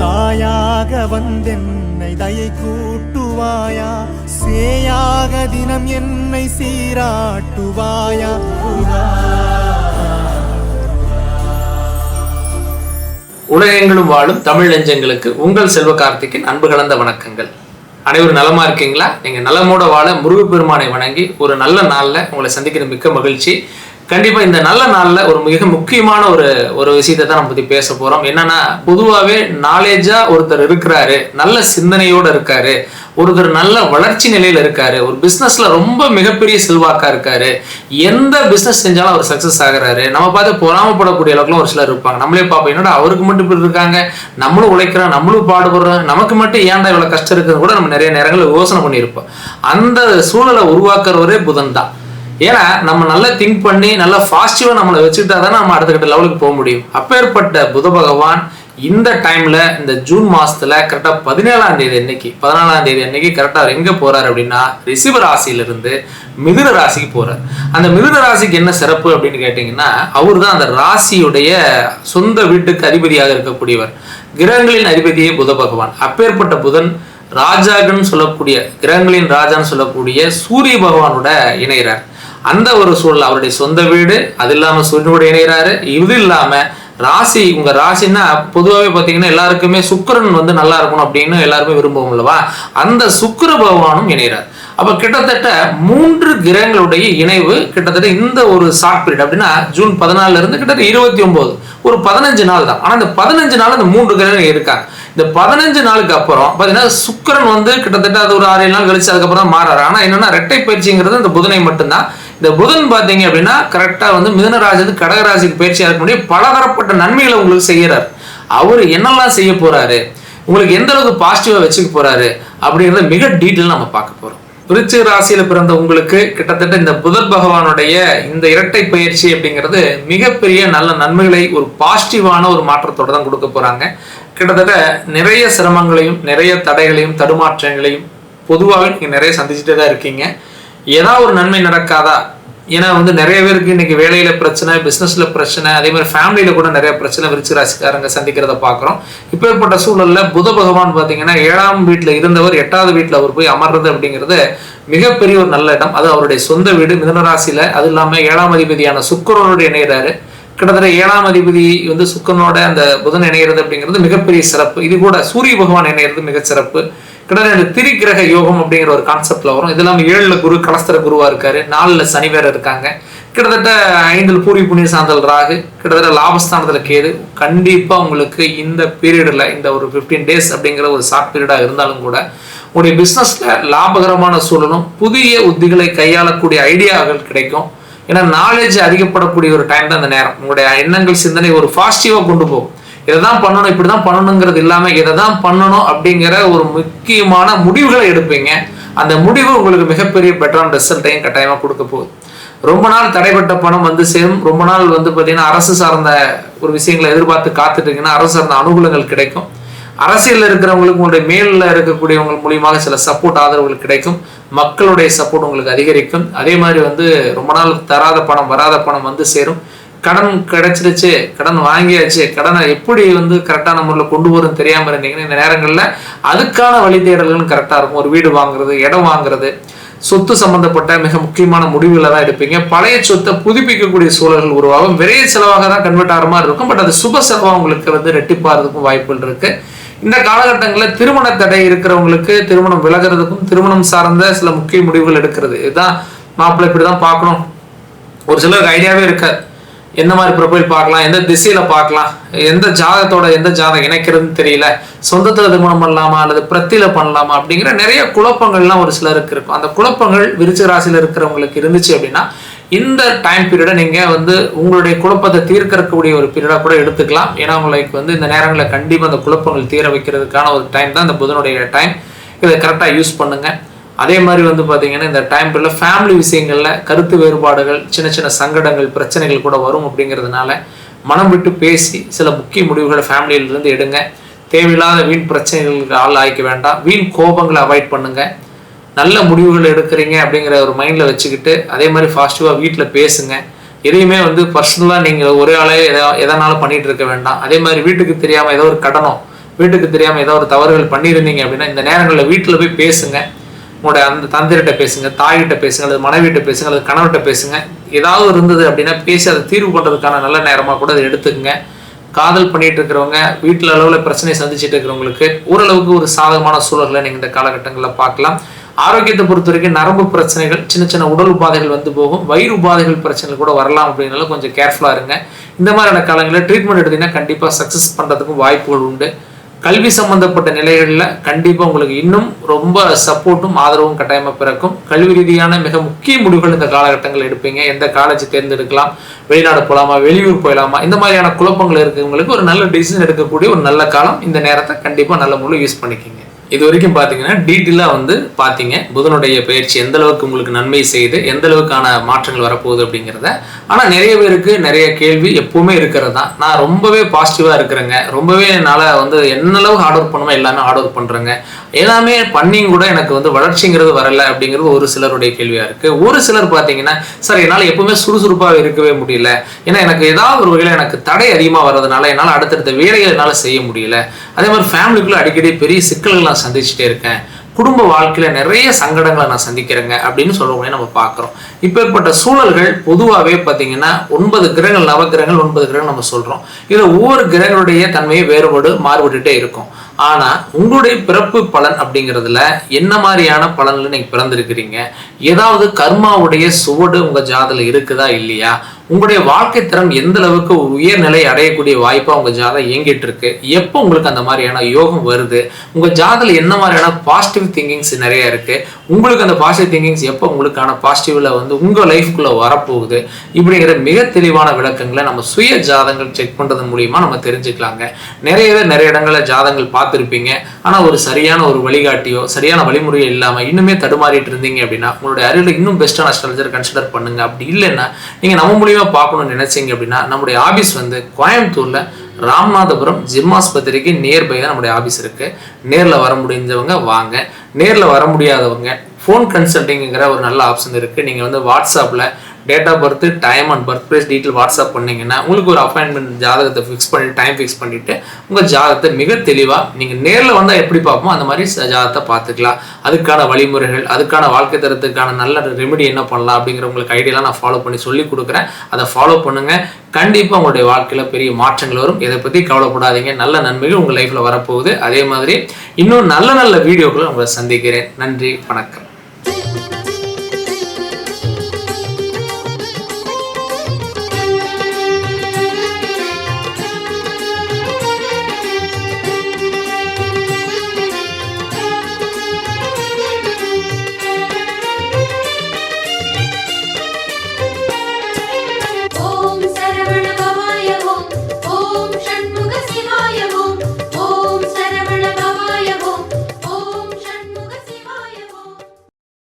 தாயாக வந்தென்னை தயை கூட்டுவாயா? சேயாக தினம் என்னை சீராட்டுவாயா? உலகெங்கிலும் வாழும் தமிழ் நெஞ்சங்களுக்கு உங்கள் செல்வ கார்த்திக்கின் அன்பு கலந்த வணக்கங்கள். அனைவரும் நலமா இருக்கீங்களா? நீங்க நலமோட வாழ முருகப்பெருமானை வணங்கி ஒரு நல்ல நாள்ல உங்களை சந்திக்கிற மிக்க மகிழ்ச்சி. கண்டிப்பா இந்த நல்ல நாள்ல ஒரு மிக முக்கியமான ஒரு ஒரு விஷயத்தை தான் நம்ம பத்தி பேச போறோம். என்னன்னா பொதுவாகவே நாலேஜா ஒருத்தர் இருக்கிறாரு நல்ல சிந்தனையோட இருக்காரு ஒருத்தர் நல்ல வளர்ச்சி நிலையில இருக்காரு ஒரு பிசினஸ்ல ரொம்ப மிகப்பெரிய செல்வாக்கா இருக்காரு எந்த பிசினஸ் செஞ்சாலும் அவர் சக்சஸ் ஆகுறாரு. நம்ம பார்த்து பொறாமப்படக்கூடிய அளவுக்குலாம் ஒரு சிலர் இருப்பாங்க. நம்மளே பார்ப்போம் என்னடா அவருக்கு மட்டும் இப்படி இருக்காங்க நம்மளும் உழைக்கிறோம் நம்மளும் பாடுபடுறோம் நமக்கு மட்டும் ஏன்டா இவ்வளவு கஷ்டம் இருக்குன்னு கூட நம்ம நிறைய நேரங்களில் யோசனை பண்ணியிருப்போம். அந்த சூழலை உருவாக்குறவரே புதன் தான். ஏன்னா நம்ம நல்லா திங்க் பண்ணி நல்லா பாசிட்டிவா நம்மளை வச்சுக்கிட்டா தான் நம்ம அடுத்த கட்ட லெவலுக்கு போக முடியும். அப்பேற்பட்ட புத பகவான் இந்த டைம்ல இந்த ஜூன் மாசத்துல கரெக்டா பதினேழாம் தேதி அன்னைக்கு பதினாலாம் தேதி அன்னைக்கு கரெக்டா அவர் எங்க போறாரு அப்படின்னா ரிஷிப ராசியிலிருந்து மிதுன ராசிக்கு போறார். அந்த மிதுன ராசிக்கு என்ன சிறப்பு அப்படின்னு கேட்டீங்கன்னா அவர் தான் அந்த ராசியுடைய சொந்த வீட்டுக்கு அதிபதியாக இருக்கக்கூடியவர். கிரகங்களின் அதிபதியே புத பகவான். அப்பேற்பட்ட புதன் ராஜாகன்னு சொல்லக்கூடிய கிரகங்களின் ராஜான்னு சொல்லக்கூடிய சூரிய பகவானோட இணைகிறார். அந்த ஒரு சூழல் அவருடைய சொந்த வீடு அது இல்லாமல் சூரியனோடு இணைகிறாரு. இது இல்லாமல் ராசி உங்கள் ராசின்னா பொதுவாகவே பார்த்தீங்கன்னா எல்லாருக்குமே சுக்கிரன் வந்து நல்லா இருக்கணும் அப்படின்னு எல்லாருமே விரும்புவோம் அல்லவா? அந்த சுக்கர பகவானும் இணைகிறார். அப்போ கிட்டத்தட்ட மூன்று கிரகங்களுடைய இணைவு கிட்டத்தட்ட இந்த ஒரு ஷார்ட் பீரியட் அப்படின்னா ஜூன் பதினாலுல இருந்து கிட்டத்தட்ட இருபத்தி ஒன்பது. ஒரு பதினஞ்சு நாள் தான். ஆனால் இந்த பதினஞ்சு நாள் இந்த மூன்று கிரகங்கள் இருக்காங்க. இந்த பதினஞ்சு நாளுக்கு அப்புறம் பார்த்தீங்கன்னா சுக்கிரன் வந்து கிட்டத்தட்ட அது ஒரு ஆறு ஏழு நாள் கழிச்சு அதுக்கப்புறம் தான் மாறாரு. ஆனால் என்னன்னா ரெட்டை பயிற்சிங்கிறது இந்த புதனை மட்டும்தான். இந்த புதன் பார்த்தீங்க அப்படின்னா கரெக்டாக வந்து மிதனராஜது கடகராசிக்கு பயிற்சியாக இருக்க முடியும் பலதரப்பட்ட நன்மைகளை உங்களுக்கு செய்கிறார். அவர் என்னெல்லாம் செய்ய போகிறாரு உங்களுக்கு எந்த அளவுக்கு பாசிட்டிவாக வச்சுக்க போகிறாரு அப்படிங்கிறத மிக டீட்டெயில் நம்ம பார்க்க போகிறோம் விருச்சிக ராசியில் பிறந்த உங்களுக்கு கிட்டத்தட்ட இந்த புதன் பகவானுடைய இந்த இரட்டை பயிற்சி அப்படிங்கிறது மிகப்பெரிய நல்ல நன்மைகளை ஒரு பாசிட்டிவான ஒரு மாற்றத்தோடு தான் கொடுக்க போகிறாங்க கிட்டத்தட்ட நிறைய சிரமங்களையும் நிறைய தடைகளையும் தடுமாற்றங்களையும் பொதுவாகவே நீங்கள் நிறைய சந்திச்சுட்டே தான் இருக்கீங்க. ஏதாவது ஒரு நன்மை நடக்காதா? ஏன்னா வந்து நிறைய பேருக்கு இன்னைக்கு வேலையில பிரச்சனை பிசினஸ்ல பிரச்சனை அதே மாதிரி ஃபேமிலியில கூட நிறைய பிரச்சனை விருச்சி ராசிக்காரங்க சந்திக்கிறத பார்க்குறோம். இப்பேற்பட்ட சூழல்ல புத பகவான் பார்த்தீங்கன்னா ஏழாம் வீட்டில் இருந்தவர் எட்டாவது வீட்டில் அவர் போய் அமர்றது அப்படிங்கிறது மிகப்பெரிய ஒரு நல்ல இடம். அது அவருடைய சொந்த வீடு மிதன ராசியில. அது இல்லாம ஏழாம் அதிபதியான சுக்கரனோடு இணைகிறாரு கிட்டத்தட்ட ஏழாம் அதிபதி வந்து சுக்கரனோட அந்த புதன் இணைகிறது அப்படிங்கிறது மிகப்பெரிய சிறப்பு. இது கூட சூரிய பகவான் இணைகிறது மிக சிறப்பு. கிட்டத்தட்ட இந்த திரிகிரக யோகம் அப்படிங்கிற ஒரு கான்செப்ட்ல வரும். இது இல்லாமல் ஏழுல குரு கலஸ்தர குருவா இருக்காரு. நாலுல சனி வேற இருக்காங்க. கிட்டத்தட்ட ஐந்தில் பூரி புண்ணிய சாந்தல் ராகு கிட்டத்தட்ட லாபஸ்தானத்துல கேது. கண்டிப்பா உங்களுக்கு இந்த பீரியட்ல இந்த ஒரு ஃபிஃப்டீன் டேஸ் அப்படிங்கிற ஒரு ஷார்ட் பீரியடா இருந்தாலும் கூட உங்களுடைய பிசினஸ்ல லாபகரமான சூழலும் புதிய உத்திகளை கையாளக்கூடிய ஐடியாக்கள் கிடைக்கும். ஏன்னா நாலேஜ் அதிகப்படக்கூடிய ஒரு டைம் தான் இந்த நேரம். உங்களுடைய எண்ணங்கள் சிந்தனை ஒரு பாசிட்டிவா கொண்டு போகும். இதை தான் பண்ணணும் இப்படி தான் பண்ணணுங்கிறது இல்லாமல் இதை தான் பண்ணணும் அப்படிங்கிற ஒரு முக்கியமான முடிவுகளை எடுப்பீங்க. அந்த முடிவு உங்களுக்கு மிகப்பெரிய பெட்டரான ரிசல்ட்டையும் கட்டாயமாக கொடுக்க போகுது. ரொம்ப நாள் தடைப்பட்ட பணம் வந்து சேரும். ரொம்ப நாள் வந்து பார்த்தீங்கன்னா அரசு சார்ந்த ஒரு விஷயங்களை எதிர்பார்த்து காத்துட்டீங்கன்னா அரசு சார்ந்த அனுகூலங்கள் கிடைக்கும். அரசியலில் இருக்கிறவங்களுக்கு உங்களுடைய மேலில் இருக்கக்கூடியவங்க மூலியமாக சில சப்போர்ட் ஆதரவுகள் கிடைக்கும். மக்களுடைய சப்போர்ட் உங்களுக்கு அதிகரிக்கும். அதே மாதிரி வந்து ரொம்ப நாள் தராத பணம் வராத பணம் வந்து சேரும். கடன் கிடைச்சிருச்சு கடன் வாங்கியாச்சு கடனை எப்படி வந்து கரெக்டான முறையில் கொண்டு வரும் தெரியாமல் இருந்தீங்கன்னா இந்த நேரங்களில் அதுக்கான வழி தேடல்கள் கரெக்டாக இருக்கும். ஒரு வீடு வாங்குறது இடம் வாங்குறது சொத்து சம்பந்தப்பட்ட மிக முக்கியமான முடிவுகளை தான் எடுப்பீங்க. பழைய சொத்தை புதுப்பிக்கக்கூடிய சூழல்கள் உருவாகும். விரைய செலவாக தான் கன்வெர்ட் ஆகிற மாதிரி இருக்கும். பட் அது சுப செலவாக உங்களுக்கு வந்து ரெட்டிப்பாகிறதுக்கும் வாய்ப்புகள் இருக்குது இந்த காலகட்டங்களில் திருமண தடை இருக்கிறவங்களுக்கு திருமணம் விலகிறதுக்கும் திருமணம் சார்ந்த சில முக்கிய முடிவுகள் எடுக்கிறது. இதுதான் மாப்பிள்ளை இப்படி தான் பார்க்கணும். ஒரு சிலருக்கு ஐடியாவே இருக்காது. என்ன மாதிரி ப்ரொஃபைல் பார்க்கலாம் எந்த திசையில் பார்க்கலாம் எந்த ஜாதகத்தோட எந்த ஜாதகம் இணைக்கிறதுன்னு தெரியல சொந்தத்தில் திருமணம் பண்ணலாமா அல்லது பிரத்தியில் பண்ணலாமா அப்படிங்கிற நிறைய குழப்பங்கள்லாம் ஒரு சிலருக்கு இருக்கும். அந்த குழப்பங்கள் விருச்சிக ராசியில் இருக்கிறவங்களுக்கு இருந்துச்சு அப்படின்னா இந்த டைம் பீரியடை நீங்கள் வந்து உங்களுடைய குழப்பத்தை தீர்க்கக்கூடிய ஒரு பீரியடாக கூட எடுத்துக்கலாம். ஏன்னா உங்களுக்கு வந்து இந்த நேரங்களில் கண்டிப்பாக அந்த குழப்பங்கள் தீர வைக்கிறதுக்கான ஒரு டைம் தான் இந்த புதனுடைய டைம் இதை கரெக்டாக யூஸ் பண்ணுங்கள் அதே மாதிரி வந்து பார்த்தீங்கன்னா இந்த டைம் பீரியடில் ஃபேமிலி விஷயங்களில் கருத்து வேறுபாடுகள் சின்ன சின்ன சங்கடங்கள் பிரச்சனைகள் கூட வரும் அப்படிங்கிறதுனால மனம் விட்டு பேசி சில முக்கிய முடிவுகளை ஃபேமிலியிலிருந்து எடுங்க. தேவையில்லாத வீண் பிரச்சனைகளுக்கு ஆள் ஆகிக்க வேண்டாம். வீண் கோபங்களை அவாய்ட் பண்ணுங்கள் நல்ல முடிவுகள் எடுக்கிறீங்க அப்படிங்கிற ஒரு மைண்டில் வச்சுக்கிட்டு அதே மாதிரி பாசிட்டிவாக வீட்டில் பேசுங்க. எதையுமே வந்து பர்சனலாக நீங்கள் ஒரே ஆளே எதா எதனாலும் பண்ணிகிட்டு இருக்க வேண்டாம். அதே மாதிரி வீட்டுக்கு தெரியாமல் ஏதோ ஒரு கடனோ வீட்டுக்கு தெரியாமல் ஏதோ ஒரு தவறுகள் பண்ணியிருந்தீங்க அப்படின்னா இந்த நேரங்களில் வீட்டில் போய் பேசுங்கள் உங்களுடைய அந்த தந்தையிட்ட பேசுங்க தாய்கிட்ட பேசுங்க அல்லது மனைவிட்ட பேசுங்க அல்லது கணவர்கிட்ட பேசுங்க. ஏதாவது இருந்தது அப்படின்னா பேசி அதை தீர்வு பண்ணுறதுக்கான நல்ல நேரமாக கூட அதை எடுத்துக்கங்க. காதல் பண்ணிட்டு இருக்கிறவங்க வீட்டில் அளவில் பிரச்சனை சந்திச்சுட்டு இருக்கிறவங்களுக்கு ஓரளவுக்கு ஒரு சாதகமான சூழல்களை நீங்கள் இந்த காலகட்டங்களில் பார்க்கலாம். ஆரோக்கியத்தை பொறுத்த வரைக்கும் நரம்பு பிரச்சனைகள் சின்ன சின்ன உடல் உபாதைகள் வந்து போகும். வயிறு உபாதைகள் பிரச்சனைகள் கூட வரலாம் அப்படின்னாலும் கொஞ்சம் கேர்ஃபுல்லாக இருங்க. இந்த மாதிரியான காலங்களில் ட்ரீட்மெண்ட் எடுத்தீங்கன்னா கண்டிப்பாக சக்ஸஸ் பண்ணுறதுக்கும் வாய்ப்புகள் உண்டு. கல்வி சம்பந்தப்பட்ட நிலைகளில் கண்டிப்பாக உங்களுக்கு இன்னும் ரொம்ப சப்போர்ட்டும் ஆதரவும் கட்டாயமாக பிறக்கும். கல்வி ரீதியான மிக முக்கிய முடிவுகள் இந்த காலகட்டங்கள் எடுப்பீங்க. எந்த காலேஜ் தேர்ந்தெடுக்கலாம் வெளிநாடு போகலாமா வெளியூர் போகலாமா இந்த மாதிரியான குழப்பங்கள் இருக்கிறவங்களுக்கு ஒரு நல்ல டிசிஷன் எடுக்கக்கூடிய ஒரு நல்ல காலம். இந்த நேரத்தை கண்டிப்பாக நல்ல முறையில் யூஸ் பண்ணிக்கிங்க. இது வரைக்கும் பார்த்தீங்கன்னா டீட்டெயிலாக வந்து பார்த்தீங்க புதனுடைய பயிற்சி எந்த அளவுக்கு உங்களுக்கு நன்மை செய்யுது எந்த அளவுக்கான மாற்றங்கள் வரப்போகுது அப்படிங்கிறத. ஆனால் நிறைய பேருக்கு நிறைய கேள்வி எப்பவுமே இருக்கிறது தான். நான் ரொம்பவே பாசிட்டிவாக இருக்கிறேங்க. ரொம்பவே என்னால் வந்து என்னளவு ஹார்ட் ஒர்க் பண்ணுமோ எல்லாமே ஹார்ட் ஒர்க் பண்ணுறேங்க எல்லாமே பண்ணியும் கூட எனக்கு வந்து வளர்ச்சிங்கிறது வரல அப்படிங்கிறது ஒரு சிலருடைய கேள்வியாக இருக்குது ஒரு சிலர் பார்த்தீங்கன்னா சார் என்னால் எப்பவுமே சுறுசுறுப்பாக இருக்கவே முடியல. ஏன்னா எனக்கு ஏதாவது ஒரு வகையில் எனக்கு தடை அதிகமாக வர்றதுனால என்னால் அடுத்தடுத்த வேலைகள் என்னால் செய்ய முடியல. அதே மாதிரி ஃபேமிலிக்குள்ளே அடிக்கடி பெரிய சிக்கல்கள் நான் சந்திச்சுட்டே இருக்கேன். குடும்ப வாழ்க்கையில நிறைய சங்கடங்களை நான் சந்திக்கிறேங்க அப்படின்னு சொல்லக்கூடிய நம்ம பார்க்குறோம். இப்பேற்பட்ட சூழல்கள் பொதுவாகவே பார்த்தீங்கன்னா ஒன்பது கிரகங்கள் நவ கிரகங்கள் ஒன்பது கிரகங்கள் நம்ம சொல்றோம். இதுல ஒவ்வொரு கிரகங்களுடைய தன்மையை வேறுபாடு மாறுபட்டுட்டே இருக்கும். ஆனா உங்களுடைய பிறப்பு பலன் அப்படிங்கிறதுல என்ன மாதிரியான பலன்ல நீங்க பிறந்திருக்கிறீங்க? ஏதாவது கர்மாவுடைய சுவடு உங்க ஜாதல இருக்குதா இல்லையா? உங்களுடைய வாழ்க்கை தரம் எந்த அளவுக்கு உயர்நிலை அடையக்கூடிய வாய்ப்பா உங்க ஜாதகம் இயங்கிட்டு இருக்கு எப்போ உங்களுக்கு அந்த மாதிரியான யோகம் வருது? உங்க ஜாதல என்ன மாதிரியான பாசிட்டிவ் திங்கிங்ஸ் நிறைய இருக்கு? உங்களுக்கு அந்த பாசிட்டிவ் திங்கிங்ஸ் எப்போ உங்களுக்கான பாசிட்டிவ்ல வந்து உங்க லைஃப்குள்ள வரப்போகுது? இப்படிங்கிற மிக தெளிவான விளக்கங்களை நம்ம சுய ஜாதங்கள் செக் பண்றது மூலியமா நம்ம தெரிஞ்சுக்கலாங்க. நிறைய பேர் நிறைய இடங்கள்ல ஜாதங்கள் பார்த்துருப்பீங்க. ஆனால் ஒரு சரியான ஒரு வழிகாட்டியோ சரியான வழிமுறையோ இல்லாமல் இன்னுமே தடுமாறிட்டு இருந்தீங்க அப்படின்னா உங்களுடைய அறிவில் இன்னும் பெஸ்ட்டான அஸ்ட்ராலஜர் கன்சிடர் பண்ணுங்க. அப்படி இல்லைன்னா நீங்கள் நம்ம மூலியமாக பார்க்கணும்னு நினைச்சீங்க அப்படின்னா நம்முடைய ஆபீஸ் வந்து கோயம்புத்தூரில் ராமநாதபுரம் ஜிம் ஆஸ்பத்திரிக்கு நியர்பை தான் நம்முடைய ஆபீஸ் இருக்கு. நேரில் வர முடிஞ்சவங்க வாங்க. நேரில் வர முடியாதவங்க ஃபோன் கன்சல்டிங்கிற ஒரு நல்ல ஆப்ஷன் இருக்குது நீங்கள் வந்து வாட்ஸ்அப்பில் date of birth time and birth place detail WhatsApp பண்ணிங்கன்னா உங்களுக்கு ஒரு அப்பாயின்மெண்ட் ஜாதகத்தை ஃபிக்ஸ் பண்ணி டைம் ஃபிக்ஸ் பண்ணிவிட்டு உங்கள் ஜாதகத்தை மிக தெளிவாக நீங்கள் நேரில் வந்தால் எப்படி பார்ப்போம் அந்த மாதிரி ஜாதகத்தை பார்த்துக்கலாம். அதுக்கான வழிமுறைகள் அதுக்கான வாழ்க்கை தரத்துக்கான நல்ல ரெமெடி என்ன பண்ணலாம் அப்படிங்கிற உங்களுக்கு ஐடியாலாம் நான் ஃபாலோ பண்ணி சொல்லி கொடுக்குறேன். அதை ஃபாலோ பண்ணுங்கள் கண்டிப்பாக உங்களுடைய வாழ்க்கையில் பெரிய மாற்றங்கள் வரும். இதை பற்றி கவலைப்படாதீங்க. நல்ல நன்மைகள் உங்கள் லைஃப்பில் வரப்போகுது. அதே மாதிரி இன்னும் நல்ல நல்ல வீடியோக்களை உங்களை சந்திக்கிறேன். நன்றி. வணக்கம்.